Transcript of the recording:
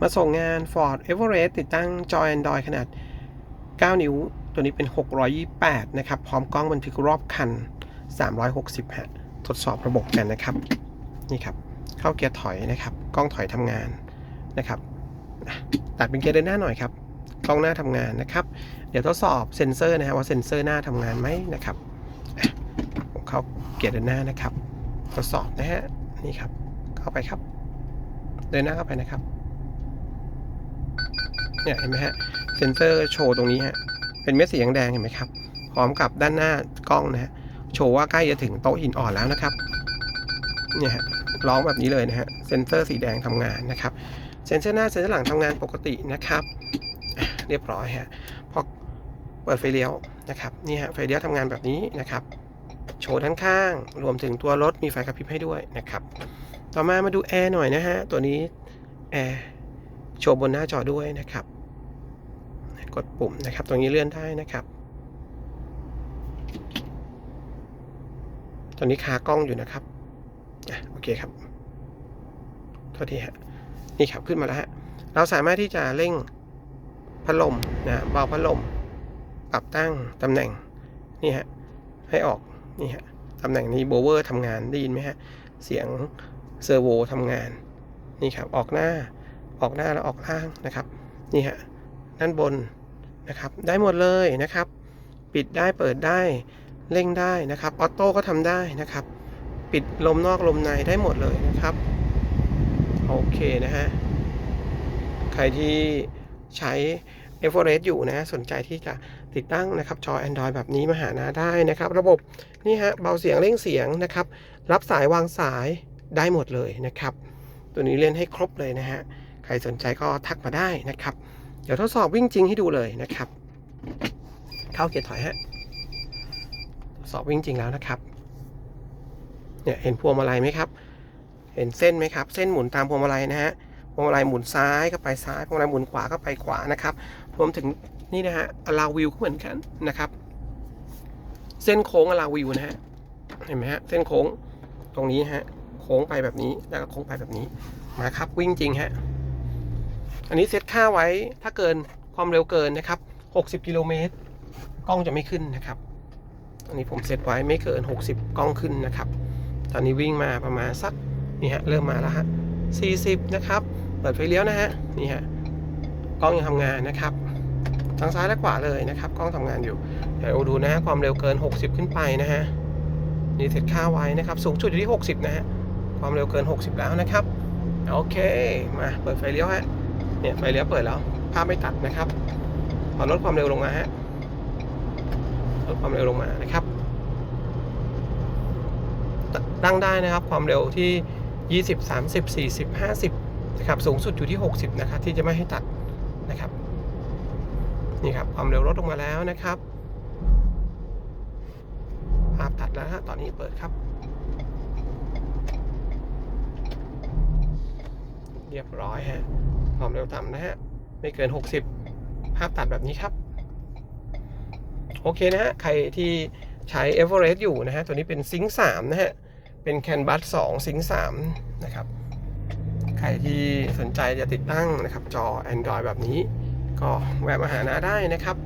มาส่งงาน Ford Everest ติดตั้งจอ Android ขนาด 9 นิ้ว ตัวนี้เป็น 628 นะครับ พร้อมกล้องบันทึกรอบคัน 360ฮะทดสอบระบบกันนะครับ นี่ครับ เข้าเกียร์ถอยนะครับ กล้องถอยทำงานนะครับตัดเป็นเกียร์เดินหน้าหน่อยครับกล้องหน้าทำงานนะครับ เดี๋ยวทดสอบเซ็นเซอร์นะฮะว่าเซ็นเซอร์หน้าทำงานไหมนะครับผมเข้าเกียร์เดินหน้านะครับ ทดสอบนะฮะนี่ครับ เข้าไปครับ เดินหน้าเข้าไปนะครับ เนี่ยเห็นไหมฮะเซ็นเซอร์โชว์ตรงนี้ฮะเป็นเม็ดสีแดงเห็นไหมครับพร้อมกับด้านหน้ากล้องนะฮะโชว์ว่าใกล้จะถึงโต๊ะหินอ่อนแล้วนะครับเนี่ยฮะร้องแบบนี้เลยนะฮะเซ็นเซอร์สีแดงทำงานนะครับเซ็นเซอร์หน้าเซ็นเซอร์หลังทำงานปกตินะครับเรียบร้อยฮะพอเปิดไฟเลี้ยวนะครับนี่ฮะไฟเลี้ยวทำงานแบบนี้นะครับโชว์ด้านข้าง รวมถึงตัวรถมีไฟกระพริบให้ด้วยนะครับ ต่อมามาดูแอร์หน่อยนะฮะ ตัวนี้แอร์ โชว์บนหน้าจอด้วยนะครับ กดปุ่มนะครับ ตรงนี้เลื่อนได้นะครับ ตอนนี้คากล้องอยู่นะครับอะโอเคครับโทษทีฮะนี่ครับขึ้นมาแล้วฮะเราสามารถที่จะเร่งพัดลมนะเบาพัดลมปรับตั้งตำแหน่งนี่ฮะให้ออกนี่ฮะตำแหน่งนี้โบเวอร์ทำงานได้ยินไหมฮะเสียงเซอร์โวทำงานนี่ครับออกหน้า ออกหน้าแล้วออกล่างนะครับ นี่ฮะด้านบนนะครับ ได้หมดเลยนะครับ ปิดได้เปิดได้เร่งได้นะครับออโต้ก็ทำได้นะครับ ปิดลมนอกลมในได้หมดเลยนะครับ โอเคนะฮะ ใครที่ใช้ e v e r e s t อยู่นะสนใจที่จะติดตั้งนะครับจอ Android แบบนี้มาหานาได้นะครับ ระบบนี่ฮะเบาเสียงเร่งเสียงนะครับ รับสายวางสายได้หมดเลยนะครับ ตัวนี้เล่นให้ครบเลยนะฮะ รสนใจก็ทักมาได้นะครับ เดี๋ยวทดสอบวิ่งจริงให้ดูเลยนะครับ เข้าเกียร์ถอยฮะทดสอบวิ่งจริงแล้วนะครับ เนี่ยเห็นพวงมาลัยไหมครับ เห็นเส้นไหมครับ เส้นหมุนตามพวงมาลัยนะฮะ พวงมาลัยหมุนซ้ายก็ไปซ้าย พวงมาลัยหมุนขวาก็ไปขวานะครับ รวมถึงนี่นะฮะอลาวิวก็เหมือนกันนะครับ เส้นโค้งอลาวิวนะฮะ เห็นไหมฮะ เส้นโค้งตรงนี้ฮะ โค้งไปแบบนี้ แล้วก็โค้งไปแบบนี้ มาครับวิ่งจริงฮะ อันนี้เซตค่าไว้ถ้าเกินความเร็วเกินนะครับ 60 กิโลเมตรกล้องจะไม่ขึ้นนะครับ อันนี้ผมเซตไว้ไม่เกิน 60 กล้องขึ้นนะครับ ตอนนี้วิ่งมาประมาณสักนี่ฮะเริ่มมาแล้วฮะ 40 นะครับ เปิดไฟเลี้ยวนะฮะนี่ฮะกล้องยังทำงานนะครับทางซ้ายและขวาเลยนะครับกล้องทำงานอยู่เดี๋ยวดูนะฮะความเร็วเกิน 60 ขึ้นไปนะฮะนี่เซตค่าไว้นะครับ สูงสุดอยู่ที่ 60 นะฮะความเร็วเกิน 60 แล้วนะครับ โอเค มาเปิดไฟเลี้ยวฮะ เนี่ยไฟเลี้ยวเปิดแล้วภาพไม่ตัดนะครับพอลดความเร็วลงมาฮะลดความเร็วลงมานะครับ ตั้งได้นะครับความเร็วที่ 20 30 40 50นะครับสูงสุดอยู่ที่ 60 นะครับ ที่จะไม่ให้ตัดนะครับนี่ครับความเร็วลดลงมาแล้วนะครับภาพตัดแล้วฮะตอนนี้เปิดครับ เรียบร้อยฮะ ความเร็วต่ำนะฮะ ไม่เกิน 60 ภาพตัดแบบนี้ครับ โอเคนะฮะ ใครที่ใช้ e v e r e s t อยู่นะฮะ ตัวนี้เป็นซิงค์3นะฮะ เป็น CAN bus 2ซิงค์3นะครับ ใครที่สนใจจะติดตั้งนะครับ จอ Android แบบนี้ ก็แวะมาหานาได้นะครับ